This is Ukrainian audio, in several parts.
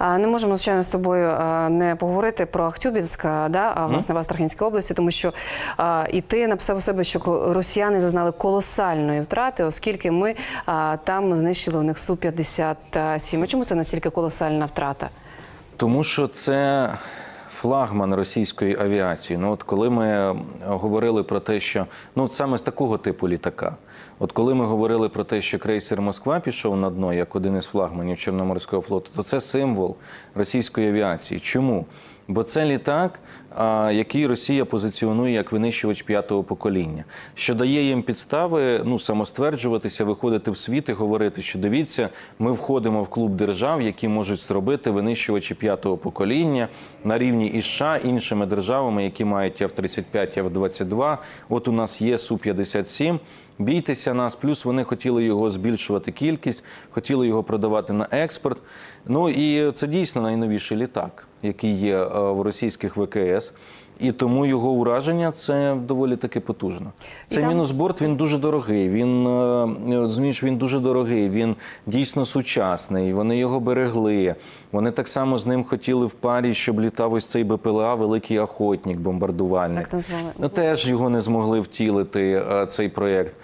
Не можемо, звичайно, з тобою не поговорити про Ахтюбінськ, да, власне, в Астраханській області, тому що і ти написав у себе, що росіяни зазнали колосальної втрати, оскільки ми там знищили у них Су-57. А чому це настільки колосальна втрата? Тому що це флагман російської авіації. Ну, от коли ми е, говорили про те, що ну саме з такого типу літака. От коли ми говорили про те, що крейсер Москва пішов на дно як один із флагманів Чорноморського флоту, то це символ російської авіації. Чому? Бо це літак, який Росія позиціонує як винищувач п'ятого покоління, що дає їм підстави ну самостверджуватися, виходити в світ і говорити, що дивіться, ми входимо в клуб держав, які можуть зробити винищувачі п'ятого покоління на рівні із США, іншими державами, які мають F-35, F-22. От у нас є Су-57. Бійтеся нас, плюс вони хотіли його збільшувати кількість, хотіли його продавати на експорт. Ну і це дійсно найновіший літак, який є е, в російських ВКС. І тому його ураження це доволі таки потужно. І Це там- мінус-борт, він дуже дорогий. Він е, розумієш, він дуже дорогий. Він дійсно сучасний. Вони його берегли. Вони так само з ним хотіли в парі, щоб літав ось цей БПЛА, великий охотник, бомбардувальник. Так назвали. Ну, теж його не змогли втілити е, цей проєкт.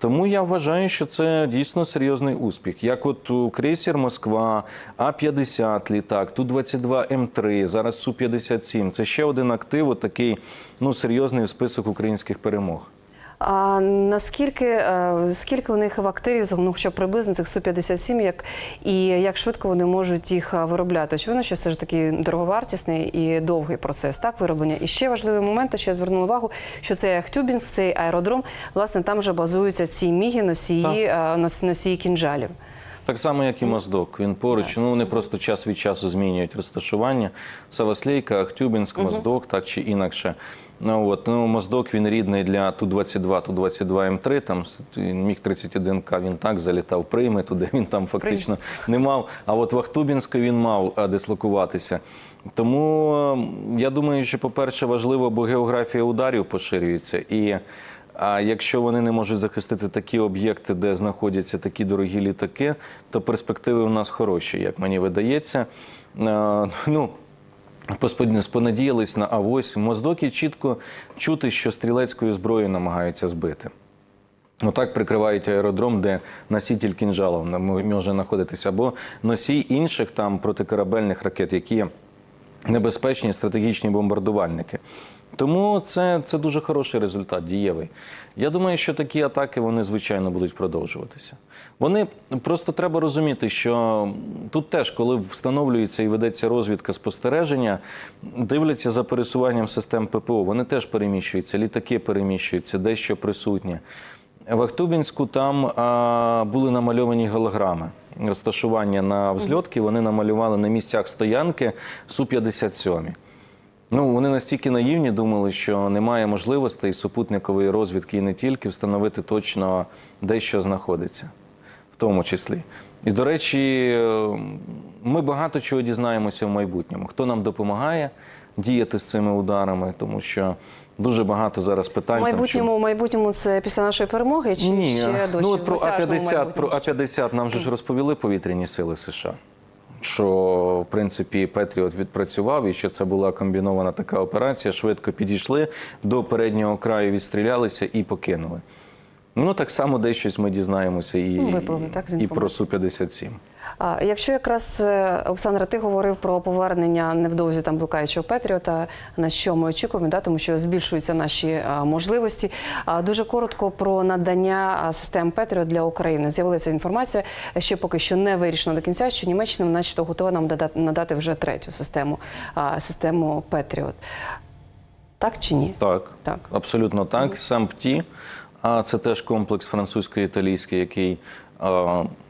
Тому я вважаю, що це дійсно серйозний успіх. Як от крейсер Москва, А-50 літак, Ту-22 М3, зараз Су-57. Це ще один актив, такий ну, серйозний список українських перемог. А наскільки е, скільки у них в активів, ну, що приблизно цих Су-57, як, і як швидко вони можуть їх е, виробляти? Очевидно, що це ж такий дороговартісний і довгий процес так, вироблення. І ще важливий момент, що я звернула увагу, що цей Ахтюбінськ, цей аеродром, власне, там вже базуються ці міги, носії, е, носії кінжалів. Так само, як і Моздок. Він поруч. Ну вони просто час від часу змінюють розташування. Саваслейка, Ахтюбінськ, Моздок, так чи інакше. Ну от ну Моздок він рідний для Ту-22, Ту-22 М3, Там міг 31 к він так залітав прийми туди. Він там фактично не мав. А от в Ахтубінську він мав е, дислокуватися. Тому я думаю, що, по-перше, важливо, бо географія ударів поширюється і. А якщо вони не можуть захистити такі об'єкти, де знаходяться такі дорогі літаки, то перспективи в нас хороші, як мені видається. Е, Ну, спонадіялись на авось. Моздокі чітко чути, що стрілецькою зброєю намагаються збити. Отак прикривають аеродром, де носитель кінжалів на- може знаходитися, або носій інших там протикорабельних ракет, які небезпечні стратегічні бомбардувальники. Тому це, це дуже хороший результат, дієвий. Я думаю, що такі атаки вони звичайно будуть продовжуватися. Вони просто треба розуміти, що тут теж, коли встановлюється і ведеться розвідка спостереження, дивляться за пересуванням систем ППО. Вони теж переміщуються, літаки переміщуються, дещо присутні. В Ахтубінську там а, були намальовані голограми. Розташування на взльотки вони намалювали на місцях стоянки Су-57. Ну, вони настільки наївні думали, що немає можливостей супутникової розвідки і не тільки встановити точно, де що знаходиться, в тому числі. І, до речі, ми багато чого дізнаємося в майбутньому. Хто нам допомагає діяти з цими ударами, тому що дуже багато зараз У питань. там, що- майбутньому, майбутньому це після нашої перемоги чи ні, ще досі? ну от про А-50, про? А-50 нам же ж розповіли повітряні сили США. Що в принципі Петріот відпрацював, і що це була комбінована така операція. Швидко підійшли до переднього краю, відстрілялися і покинули. Ну так само десь ми дізнаємося і, Ну, так, з і про інформації. Су-57. А якщо якраз е, Олександра, ти говорив про повернення невдовзі там блукаючого Петріота, на що ми очікуємо, да, тому що збільшуються наші можливості. А, дуже коротко про надання систем Петріот для України. З'явилася інформація, ще поки що не вирішено до кінця, що Німеччина, начебто, готова нам надати вже третю систему, систему Петріот. Так чи ні? Так, Так. абсолютно так. Сам ПТІ, а це теж комплекс французько-італійський, який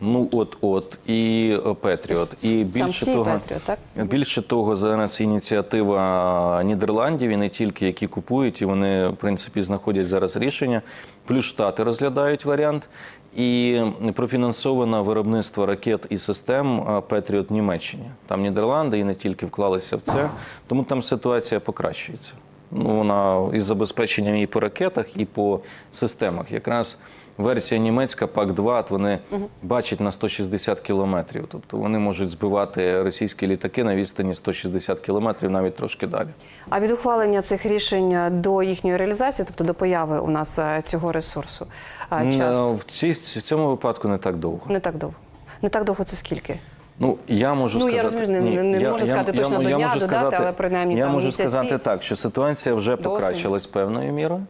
ну от-от, і е, Петріот. І більше того, Петріот, так? більше того, зараз ініціатива Нідерландів і не тільки які купують, і вони в принципі знаходять зараз рішення. Плюс штати розглядають варіант. І профінансовано виробництво ракет і систем Петріот Німеччині. Там Нідерланди і не тільки вклалися в це, тому там ситуація покращується. Ну, вона із забезпеченням і по ракетах, і по системах. Якраз версія німецька ПАК-2, от вони бачать на 160 кілометрів. Тобто вони можуть збивати російські літаки на відстані 160 кілометрів, навіть трошки далі. А від ухвалення цих рішень до їхньої реалізації, тобто до появи у нас е, цього ресурсу, час Н- В цій- в цьому випадку не так довго. не так довго. Не так довго це скільки? Ну я можу Ну, я сказати, розумію, не- не- не можу сказати точно до дня, можу до дати, але принаймні я там можу місяці сказати так, що ситуація вже до осені. покращилась певною мірою.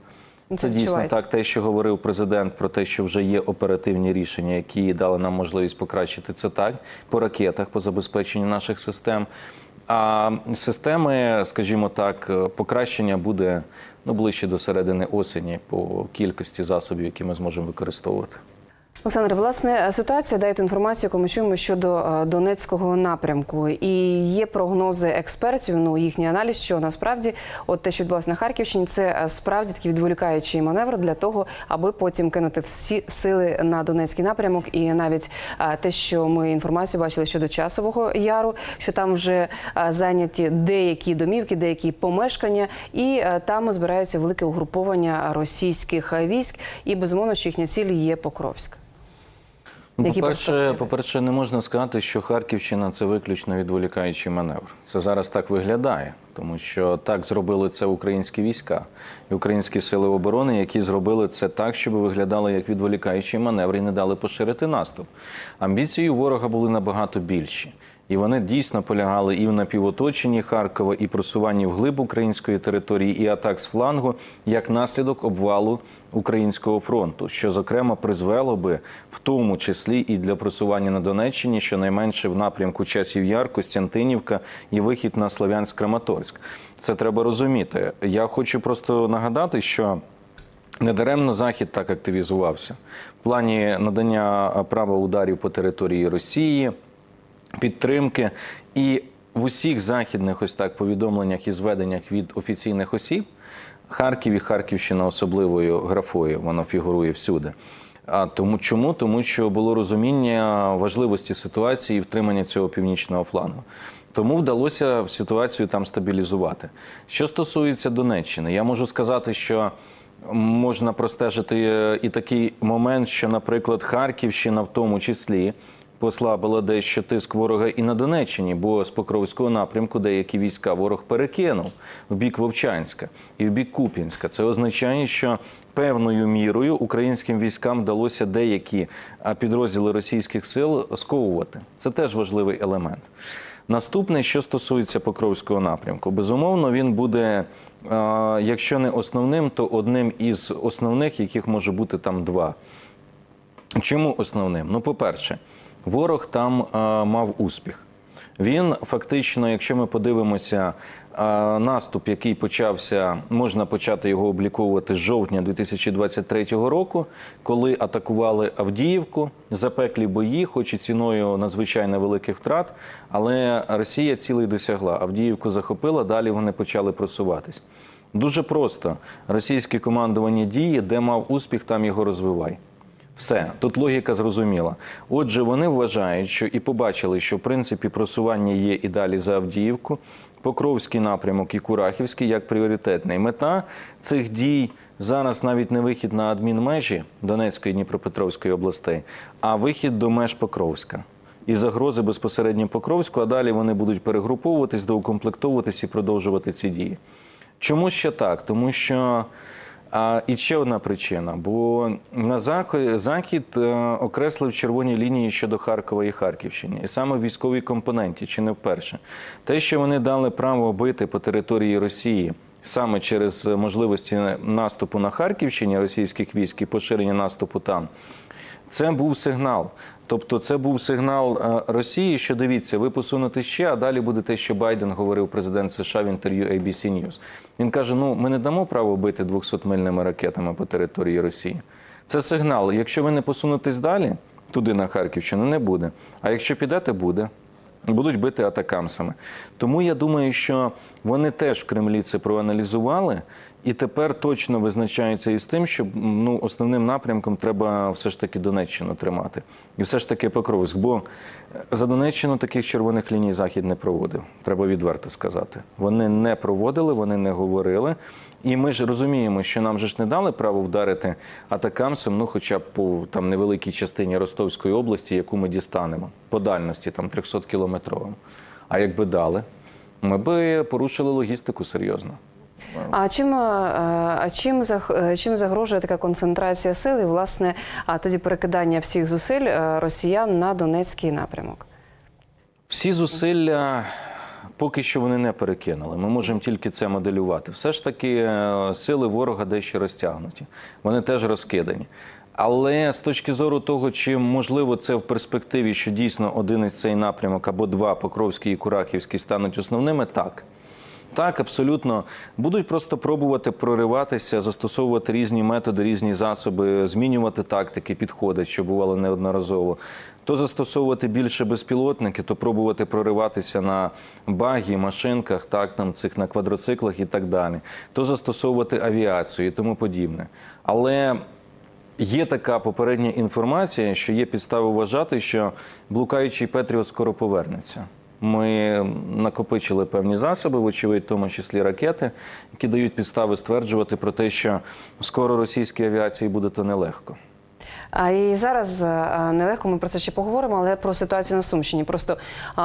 Це дійсно так. Те, що говорив президент про те, що вже є оперативні рішення, які дали нам можливість покращити це так по ракетах, по забезпеченню наших систем. А системи, скажімо так, покращення буде ну ближче до середини осені по кількості засобів, які ми зможемо використовувати. Олександр, власне, ситуація дайте інформацію, яку ми чуємо щодо е, Донецького напрямку. І є прогнози експертів, ну їхній аналіз, що насправді от те, що відбулося на Харківщині, це е, справді такий відволікаючий маневр для того, аби потім кинути всі сили на Донецький напрямок. І навіть е, те, що ми інформацію бачили щодо часового яру, що там вже зайняті деякі домівки, деякі помешкання, і там збираються велике угруповання російських військ. І безумовно, що їхня ціль є Покровськ. Ну, Які по-перше, перспективи? по-перше, не можна сказати, що Харківщина це виключно відволікаючий маневр. Це зараз так виглядає, тому що так зробили це українські війська і українські сили оборони, які зробили це так, щоб виглядало як відволікаючий маневр і не дали поширити наступ. Амбіції у ворога були набагато більші. І вони дійсно полягали і в напівоточенні Харкова, і просуванні вглиб української території, і атак з флангу як наслідок обвалу українського фронту, що зокрема призвело би в тому числі і для просування на Донеччині, щонайменше в напрямку часів Яр, Костянтинівка і вихід на Слов'янськ-Краматорськ. Це треба розуміти. Я хочу просто нагадати, що. Недаремно Захід так активізувався в плані надання права ударів по території Росії, підтримки. І в усіх західних ось так повідомленнях і зведеннях від офіційних осіб Харків і Харківщина особливою графою воно фігурує всюди. А тому чому? Тому що було розуміння важливості ситуації і втримання цього північного флангу. Тому вдалося ситуацію там стабілізувати. Що стосується Донеччини, я можу сказати, що можна простежити е, і такий момент, що, наприклад, Харківщина в тому числі послабила дещо тиск ворога і на Донеччині, бо з Покровського напрямку деякі війська ворог перекинув в бік Вовчанська і в бік Куп'янська. Це означає, що певною мірою українським військам вдалося деякі підрозділи російських сил сковувати. Це теж важливий елемент. Наступне, що стосується Покровського напрямку, безумовно, він буде, якщо не основним, то одним із основних, яких може бути там два. Чому основним? Ну, по-перше, ворог там е, мав успіх. Він фактично, якщо ми подивимося е, наступ, який почався, можна почати його обліковувати з жовтня 2023 року, коли атакували Авдіївку, запеклі бої, хоч і ціною надзвичайно великих втрат, але Росія цілий досягла. Авдіївку захопила, далі вони почали просуватись. Дуже просто російське командування діє, де мав успіх, там його розвивай. Все, тут логіка зрозуміла. Отже, вони вважають, що і побачили, що в принципі просування є і далі за Авдіївку, Покровський напрямок і Курахівський як пріоритетний. Мета цих дій зараз навіть не вихід на адмінмежі Донецької і Дніпропетровської областей, а вихід до меж Покровська. І загрози безпосередньо Покровську, а далі вони будуть перегруповуватись, доукомплектовуватись і продовжувати ці дії. Чому ще так? Тому що а, і ще одна причина, бо на Захід, е, окреслив червоні лінії щодо Харкова і Харківщини, і саме в військовій компоненті, чи не вперше. Те, що вони дали право бити по території Росії саме через можливості наступу на Харківщині російських військ і поширення наступу там. Це був сигнал. Тобто, це був сигнал е, Росії, що дивіться, ви посунете ще, а далі буде те, що Байден говорив президент США в інтерв'ю ABC News. Він каже: ну ми не дамо право бити 200-мильними ракетами по території Росії. Це сигнал. Якщо ви не посунетесь далі, туди на Харківщину не буде. А якщо підете, буде. Будуть бити атакамсами. Тому я думаю, що вони теж в Кремлі це проаналізували І тепер точно визначається із тим, що ну, основним напрямком треба все ж таки Донеччину тримати. І все ж таки Покровськ. Бо за Донеччину таких червоних ліній Захід не проводив. Треба відверто сказати. Вони не проводили, вони не говорили. І ми ж розуміємо, що нам же ж не дали право вдарити атакамсом, ну хоча б по там невеликій частині Ростовської області, яку ми дістанемо, по дальності там 300 кілометровим. А якби дали, ми би порушили логістику серйозно. А чим, е, а чим, е, чим загрожує така концентрація сил і, власне, а тоді перекидання всіх зусиль е, росіян на Донецький напрямок? Всі зусилля поки що вони не перекинули. Ми можемо тільки це моделювати. Все ж таки, е, сили ворога дещо розтягнуті. Вони теж розкидані. Але з точки зору того, чи можливо це в перспективі, що дійсно один із цей напрямок або два Покровський і Курахівський стануть основними, так. Так, абсолютно будуть просто пробувати прориватися, застосовувати різні методи, різні засоби, змінювати тактики, підходи, що бувало неодноразово. То застосовувати більше безпілотники, то пробувати прориватися на багі, машинках, так там цих на квадроциклах і так далі. То застосовувати авіацію і тому подібне. Але Є така попередня інформація, що є підстави вважати, що блукаючий Петріот скоро повернеться. Ми накопичили певні засоби, вочевидь, в тому числі ракети, які дають підстави стверджувати про те, що скоро російській авіації буде то нелегко. І зараз е, нелегко ми про це ще поговоримо, але про ситуацію на Сумщині. Просто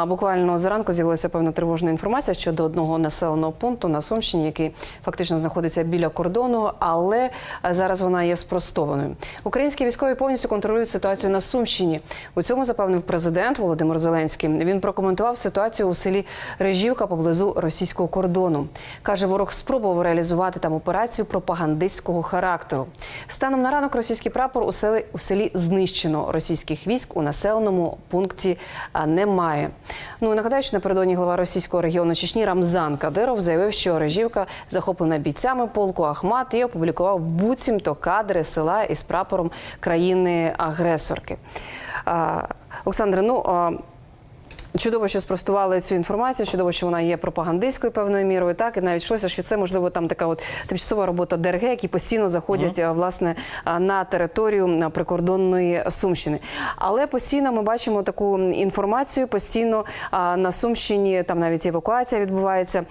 буквально зранку з'явилася певна тривожна інформація щодо одного населеного пункту на Сумщині, який фактично знаходиться біля кордону, але е, зараз вона є спростованою. Українські військові повністю контролюють ситуацію на Сумщині. У цьому запевнив президент Володимир Зеленський. Він прокоментував ситуацію у селі Режівка поблизу російського кордону. каже, ворог спробував реалізувати там операцію пропагандистського характеру. Станом на ранок російський прапор у селі у селі знищено. Російських військ у населеному пункті немає. Ну і нагадаю, що напередодні глава російського регіону Чечні Рамзан Кадиров заявив, що Режівка захоплена бійцями полку Ахмат і опублікував буцімто кадри села із прапором країни-агресорки. Олександре, ну. Чудово, що спростували цю інформацію. Чудово, що вона є пропагандистською певною мірою. Так і навіть йшлося, що це можливо там така от тимчасова робота ДРГ, які постійно заходять а, власне на територію прикордонної Сумщини. Але постійно ми бачимо таку інформацію. Постійно на Сумщині там навіть евакуація відбувається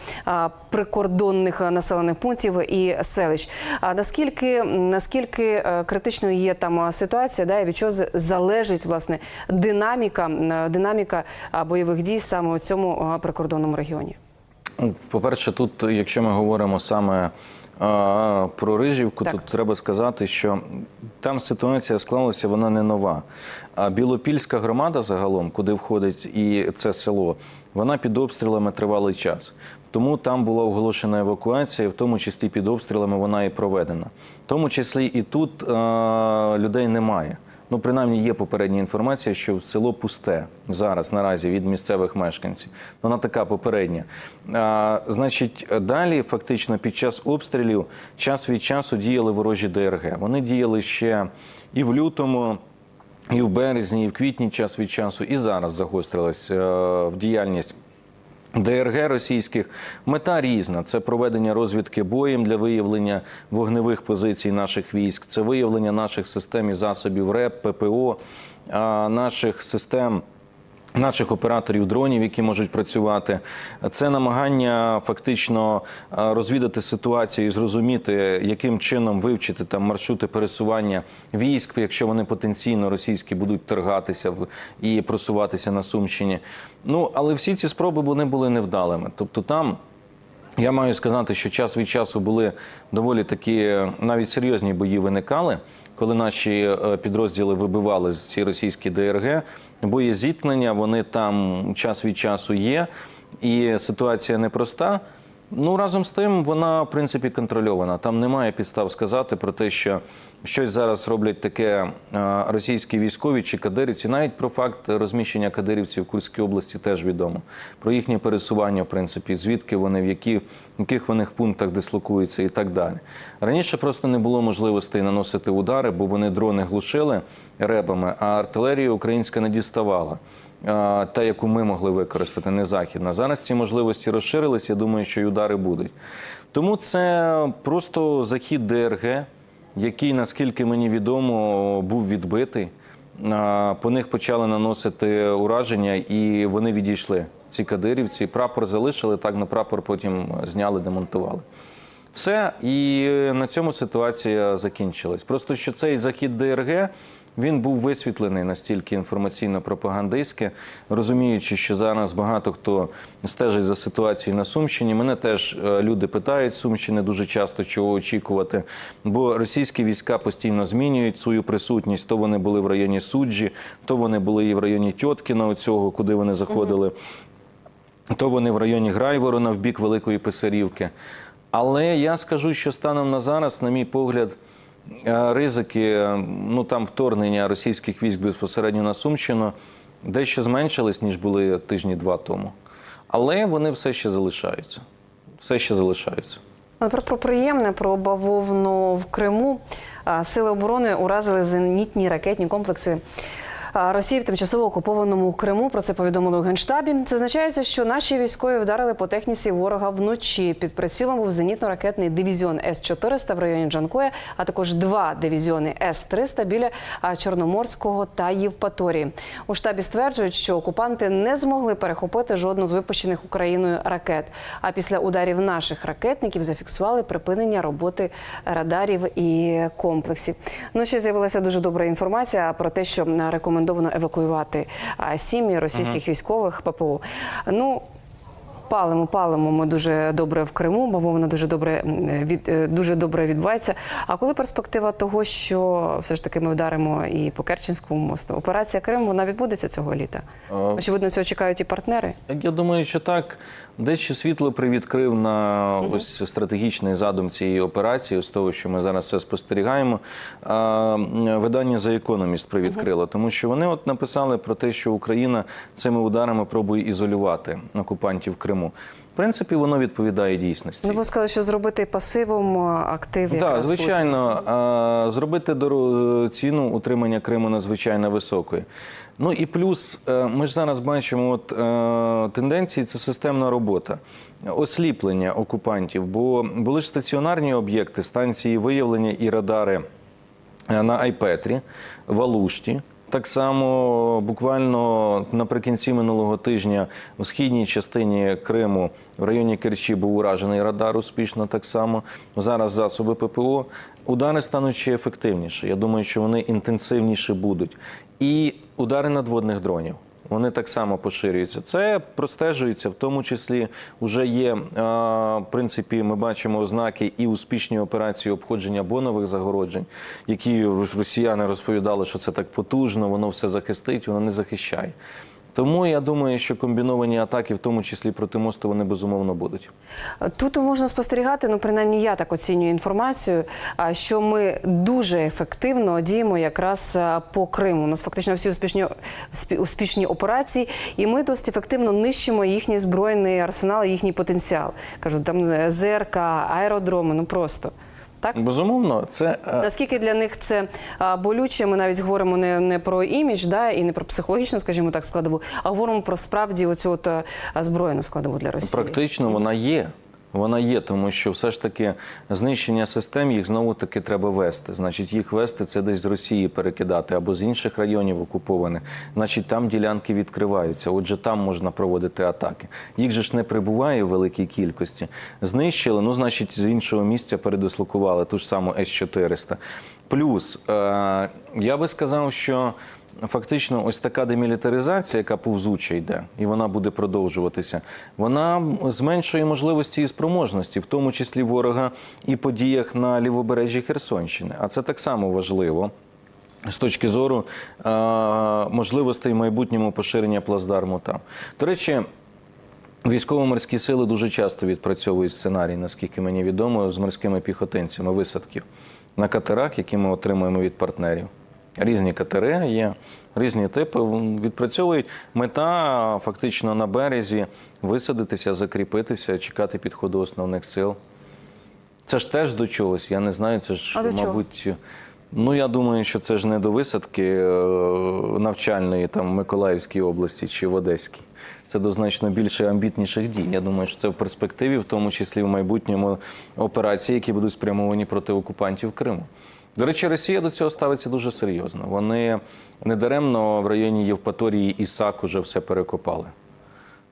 прикордонних населених пунктів і селищ. А наскільки наскільки е, критичною є там ситуація, да, і від чого залежить власне динаміка, динаміка а, бойових дій саме у цьому прикордонному регіоні? Ну, По-перше, тут, якщо ми говоримо саме а, про Рижівку, Так. то треба сказати, що там ситуація склалася, вона не нова. А Білопільська громада загалом, куди входить і це село, вона під обстрілами тривалий час. Тому там була оголошена евакуація, в тому числі під обстрілами вона і проведена. В тому числі і тут а, людей немає. Ну, принаймні, є попередня інформація, що село пусте зараз наразі від місцевих мешканців. Вона така попередня. А, значить, далі, фактично, під час обстрілів час від часу діяли ворожі ДРГ. Вони діяли ще і в лютому. І в березні, і в квітні час від часу, і зараз загострилась е, в діяльність ДРГ російських мета різна: це проведення розвідки боєм для виявлення вогневих позицій наших військ, це виявлення наших систем і засобів РЕП, ППО, наших систем. Наших операторів дронів, які можуть працювати, це намагання фактично розвідати ситуацію і зрозуміти, яким чином вивчити там маршрути пересування військ, якщо вони потенційно російські будуть торгатися в і просуватися на Сумщині. Ну але всі ці спроби вони були невдалими. Тобто там. Я маю сказати, що час від часу були доволі такі е, навіть серйозні бої виникали, коли наші е, підрозділи вибивали ці російські ДРГ. боєзіткнення вони там час від часу є, і ситуація непроста. Ну разом з тим, вона в принципі контрольована. Там немає підстав сказати про те, що щось зараз роблять таке е, російські військові чи кадирівці. Навіть про факт розміщення кадирівців в Курській області теж відомо. Про їхнє пересування, в принципі, звідки вони, в які, в яких вони пунктах дислокуються і так далі. Раніше просто не було можливостей наносити удари, бо вони дрони глушили ребами, а артилерія українська не діставала. Та, яку ми могли використати, не західна. Зараз ці можливості розширились. Я думаю, що й удари будуть. Тому це просто захід ДРГ, який, наскільки мені відомо, був відбитий. По них почали наносити ураження, і вони відійшли. Ці кадирівці прапор залишили, так на прапор потім зняли, демонтували. Все, і на цьому ситуація закінчилась. Просто що цей захід ДРГ він був висвітлений настільки інформаційно-пропагандистськи, розуміючи, що зараз багато хто стежить за ситуацією на Сумщині. Мене теж е, люди питають Сумщини дуже часто, чого очікувати. Бо російські війська постійно змінюють свою присутність. То вони були в районі суджі, то вони були і в районі Тьоткіна, оцього, куди вони заходили. То вони в районі Грайворона в бік Великої Писарівки. Але я скажу, що станом на зараз, на мій погляд, ризики е, ну там вторгнення російських військ безпосередньо на Сумщину дещо зменшились, ніж були тижні два тому. Але вони все ще залишаються. Все ще залишаються. А Про, про приємне, про бавовну в Криму. Сили оборони уразили зенітні ракетні комплекси. Росії в тимчасово окупованому Криму про це повідомили у генштабі. Це означається, що наші військові вдарили по техніці ворога вночі. Під прицілом був зенітно-ракетний дивізіон С-400 в районі Джанкоя, а також два дивізіони С-300 біля Чорноморського та Євпаторії. У штабі стверджують, що окупанти не змогли перехопити жодну з випущених Україною ракет. А після ударів наших ракетників зафіксували припинення роботи радарів і комплексів. Ну ще з'явилася дуже добра інформація про те, що м, рекомендовано евакуювати сім'ї російських військових ППО. Ну Палимо, палимо ми дуже добре в Криму, бо воно дуже добре від е, дуже добре відбувається. А коли перспектива того, що все ж таки ми вдаримо і по Керченському мосту, операція Крим вона відбудеться цього літа? Е, Очевидно, цього чекають і партнери. Я думаю, що так. Дещо світло привідкрив на ось стратегічний задум цієї операції, з того, що ми зараз це спостерігаємо. А, видання The Economist привідкрило, тому що вони от написали про те, що Україна цими ударами пробує ізолювати окупантів в Криму. В принципі, воно відповідає дійсності. Ну, ви сказали, що зробити пасивом а, актив. Так, якраз звичайно, а, зробити доро- ціну утримання Криму надзвичайно високою. Ну і плюс, е, ми ж зараз бачимо от, е, тенденції це системна робота, осліплення окупантів, бо були ж стаціонарні об'єкти, станції виявлення і радари е, на Айпетрі, в Алушті. Так само буквально наприкінці минулого тижня в східній частині Криму в районі Керчі був уражений радар успішно так само. Зараз засоби ППО. Удари стануть ще ефективніші. Я думаю, що вони інтенсивніші будуть. І удари надводних дронів. Вони так само поширюються. Це простежується, в тому числі вже є, е, в принципі, ми бачимо ознаки і успішні операції обходження бонових загороджень, які росіяни розповідали, що це так потужно, воно все захистить, воно не захищає. Тому я думаю, що комбіновані атаки, в тому числі проти мосту, вони безумовно будуть. Тут можна спостерігати, ну принаймні я так оцінюю інформацію, що ми дуже ефективно діємо якраз по Криму. У нас фактично всі успішні успішні операції, і ми досить ефективно нищимо їхній збройний арсенал, їхній потенціал. Кажу, там ЗРК, аеродроми, ну просто. Так? Безумовно, це е, Наскільки для них це болюче, ми навіть говоримо не, не про імідж, да, і не про психологічну, скажімо так, складову, а говоримо про справді оцю от, а, збройну складову для Росії. Практично вона є. Вона є, тому що все ж таки знищення систем їх знову таки треба вести. Значить, їх вести це десь з Росії перекидати або з інших районів окупованих. Значить, там ділянки відкриваються. Отже, там можна проводити атаки. Їх же ж не прибуває в великій кількості. Знищили, ну значить, з іншого місця передислокували ту ж саму С-400. Плюс е- я би сказав, що. Фактично, ось така демілітаризація, яка повзуча йде, і вона буде продовжуватися, вона зменшує можливості і спроможності, в тому числі ворога і по діях на лівобережжі Херсонщини. А це так само важливо. З точки зору е- можливостей майбутньому поширення плацдарму там. До речі, військово-морські сили дуже часто відпрацьовують сценарій, наскільки мені відомо, з морськими піхотинцями висадків на катерах, які ми отримуємо від партнерів. Різні катери є, різні типи відпрацьовують. Мета фактично на березі висадитися, закріпитися, чекати підходу основних сил. Це ж теж до чогось. Я не знаю, це ж, А до чого? мабуть, Ну, я думаю, що це ж не до висадки е, навчальної там в Миколаївській області чи в Одеській. Це до значно більше амбітніших дій. Я думаю, що це в перспективі, в тому числі в майбутньому операції, які будуть спрямовані проти окупантів Криму. До речі, Росія до цього ставиться дуже серйозно. Вони недаремно в районі Євпаторії і САК уже все перекопали.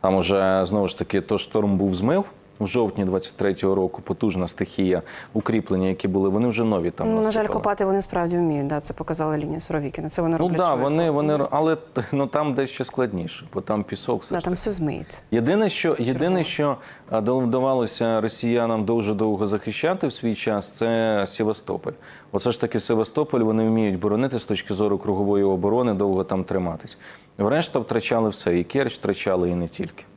Там уже знову ж таки то шторм був змив. В жовтні 23-го року потужна стихія, укріплення, які були, вони вже нові там. Ну, на жаль, насипали. копати вони справді вміють. Да, це показала лінія Суровікіна. Це вони Ну роблять так, швидко. вони, вони, але ну, там дещо складніше, бо там пісок. все Да, ж там таки. все змиється. Єдине, що, єдине, що вдавалося росіянам дуже довго захищати в свій час, це Севастополь. Оце ж таки Севастополь вони вміють боронити з точки зору кругової оборони, довго там триматись. Врешта втрачали все, і Керч втрачали, і не тільки.